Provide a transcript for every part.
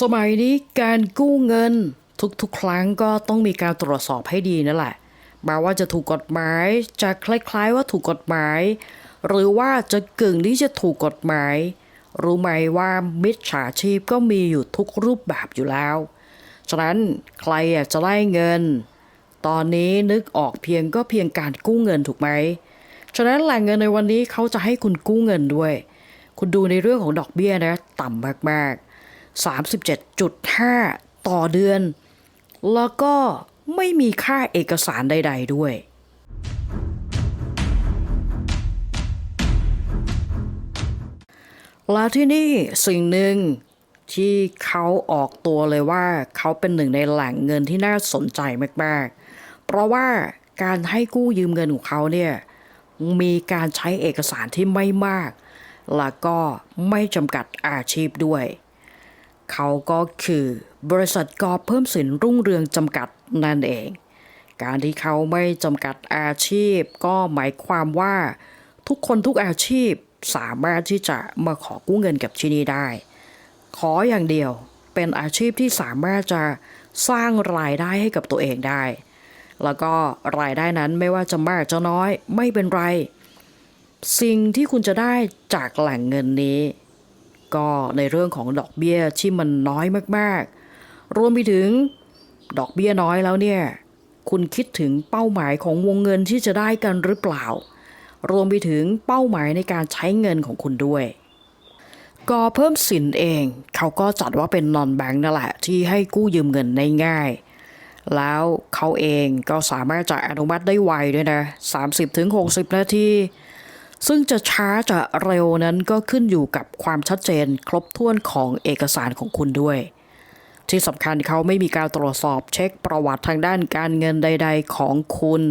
สมัยนี้การกู้เงินทุกๆ ครั้งก็ต้องมีการตรวจสอบให้ดีนั่นแหละแม้ว่าจะถูกกฎหมายจะคล้ายๆว่าถูกกฎหมาย หรือว่าจะกึ่งที่จะถูกกฎหมาย รู้ไหมว่ามิจฉาชีพก็มีอยู่ทุกรูปแบบอยู่แล้ว ฉะนั้นใครอยากจะได้เงิน ตอนนี้นึกออกเพียงก็เพียงการกู้เงินถูกไหม ฉะนั้นแหล่งเงินในวันนี้เขาจะให้คุณกู้เงินด้วย คุณดูในเรื่องของดอกเบี้ยนะ ต่ำมากๆ 37.5 ต่อเดือน แล้วก็ไม่มีค่าเอกสารใด ๆ ด้วย แล้วที่นี่สิ่งหนึ่งที่เขาออกตัวเลยว่าเขาเป็นหนึ่งในแหล่งเงินที่น่าสนใจมากๆ เพราะว่าการให้กู้ยืมเงินของเขาเนี่ยมีการใช้เอกสารที่ไม่มาก แล้วก็ไม่จำกัดอาชีพด้วย เขาก็คือบริษัทกอบเพิ่มสินรุ่งเรืองจำกัดนั่นเอง การที่เขาไม่จำกัดอาชีพ ก็หมายความว่า ทุกคนทุกอาชีพสามารถที่จะมาขอกู้เงินกับที่นี่ได้ ขออย่างเดียวเป็นอาชีพที่สามารถจะสร้างรายได้ให้กับตัวเองได้ แล้วก็รายได้นั้นไม่ว่าจะมากจะน้อยไม่เป็นไร สิ่งที่คุณจะได้จากแหล่งเงินนี้ ก็ในเรื่องของดอกเบี้ยที่มันน้อยมากๆ รวมไปถึงดอกเบี้ยน้อยแล้วเนี่ย คุณคิดถึงเป้าหมายของวงเงินที่จะได้กันหรือเปล่า รวมไปถึงเป้าหมายในการใช้เงินของคุณด้วย ก็เพิ่มสินเอง เขาก็จัดว่าเป็นนอนแบงค์นั่นแหละ ที่ให้กู้ยืมเงินได้ง่าย แล้วเขาเองก็สามารถจะอนุมัติได้ไวด้วยนะ 30-60 นาที ซึ่งจะช้าจะเร็วนั้นก็ขึ้นอยู่กับความชัดเจนครบถ้วนของเอกสารของคุณด้วย ที่สำคัญเขาไม่มีการตรวจสอบเช็คประวัติทางด้านการเงินใด ๆ ของคุณ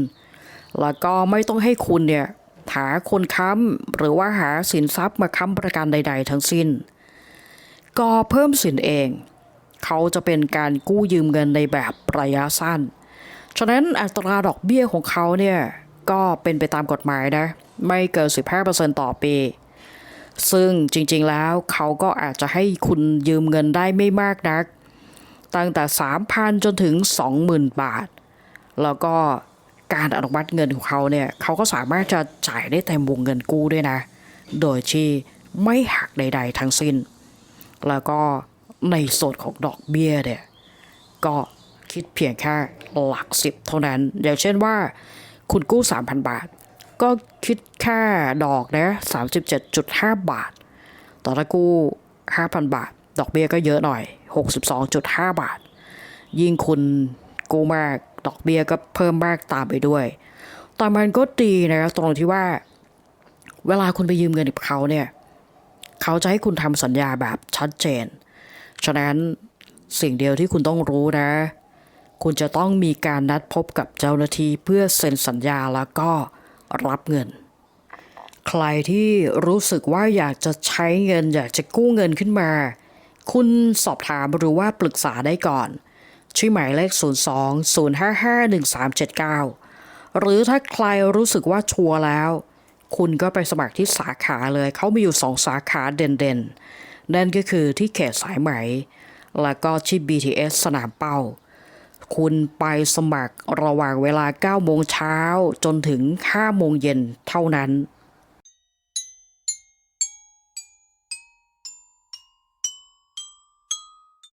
แล้วก็ไม่ต้องให้คุณเนี่ยหาคนค้ำหรือว่าหาสินทรัพย์มาค้ำประกันใด ๆ ทั้งสิ้น ก็เพิ่มสินเอง เขาจะเป็นการกู้ยืมเงินในแบบระยะสั้น ฉะนั้นอัตราดอกเบี้ยของเขาเนี่ยก็เป็นไปตามกฎหมายนะ ไม่เกิน 15%ต่อปี ซึ่งจริงๆแล้วเขาก็อาจจะให้คุณยืมเงินได้ไม่มากนัก ตั้งแต่ 3,000 จนถึง 20,000 บาท แล้วก็การอนุมัติเงินของเขาเนี่ยเขาก็สามารถจะจ่ายได้เต็มวงเงินกู้ด้วยนะ โดยที่ไม่หักใด ๆ ทั้งสิ้น แล้วก็ในส่วนของดอกเบี้ยเนี่ยก็คิดเพียงแค่หลักสิบเท่านั้น อย่างเช่นว่า คุณกู้ 3,000 บาท ก็คิดแค่ดอกนะ 37.5 บาท ต่อถ้ากู้ 5,000 บาท ดอกเบี้ยก็เยอะหน่อย 62.5 บาท ยิ่งคุณกู้มาก ดอกเบี้ยก็เพิ่มมากตามไปด้วยแต่มันก็ดีนะครับตรงที่ว่า เวลาคุณไปยืมเงินกับเขาเนี่ย เขาจะให้คุณทำสัญญาแบบชัดเจน ฉะนั้นสิ่งเดียวที่คุณต้องรู้นะ คุณจะต้องมีการนัดพบกับเจ้าหน้าที่เพื่อเซ็นสัญญาแล้วก็ รับเงิน ใครที่รู้สึกว่าอยากจะใช้เงิน อยากจะกู้เงินขึ้นมา คุณสอบถามหรือว่าปรึกษาได้ก่อนชื่หมายเลข 02 055 1379 หรือถ้าใครรู้สึกว่าชัวร์แล้ว คุณก็ไปสมัครที่สาขาเลย เขามีอยู่สองสาขาเด่นๆ นั่นก็คือที่เขตสายไหม แล้วก็ที่ BTS สนามเป้า คุณไปสมัครระหว่างเวลา9โมงเช้าจนถึง5โมงเย็นเท่านั้น